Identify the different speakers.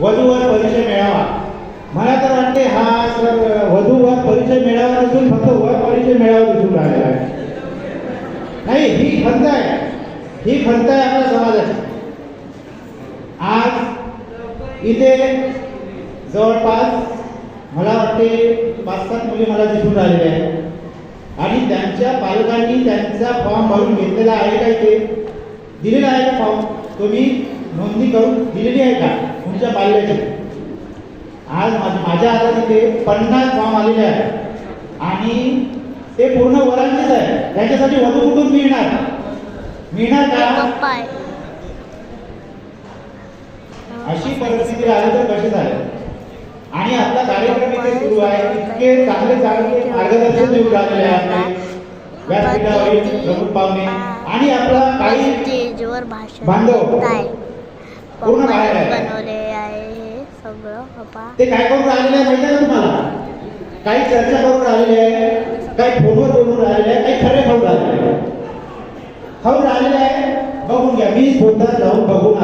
Speaker 1: वधूवर परिचय मिळावा. मला तर वाटते हा सर वधूवर परिचय मेळावा नसून फक्त वर परिचय मेळावा दिसून राहिलेला आहे. नाही ही खंत आहे. ही खंत आहे आपल्या समाजाची. आज इथे जवळपास मला वाटते पाच सात मुली मला दिसून राहिलेल्या आहेत. आणि त्यांच्या पालकांनी त्यांचा फॉर्म भरून घेतलेला आहे का ते दिलेला आहे का फॉर्म तुम्ही नोंदणी करून दिलेली आहे का? तुमच्या पाल्याची. आज माझ्या हातात इथे पन्नास फॉर्म आलेले आहेत. आणि ते पूर्ण वरांचेच आहे त्याच्यासाठी वधू कुठून मिळणार? मिळणार का?
Speaker 2: आहे.
Speaker 1: अशी परिस्थिती राहिली तर कशी झाली? आणि आपला कार्यक्रम इथे सुरू आहे. इतके चांगले चांगले मार्गदर्शन देऊन राहिलेले आहेत. व्यासपीठावरील प्रमुख पाहुणे. आणि आपला काही
Speaker 2: स्टेजवर भाषण. देत आहे. बनवले आहे हे सगळं पप्पा.
Speaker 1: ते काय करून राहिलेले आहे माहिती आहे तुम्हाला? काही चर्चा करून राहिलेले आहे काही फोनवर बोलून राहिलेले आहे काही खरे खाऊन राहिलेले आहे. खाऊन राहिलेले आहे बघून घ्या. मी स्वतः जाऊन बघून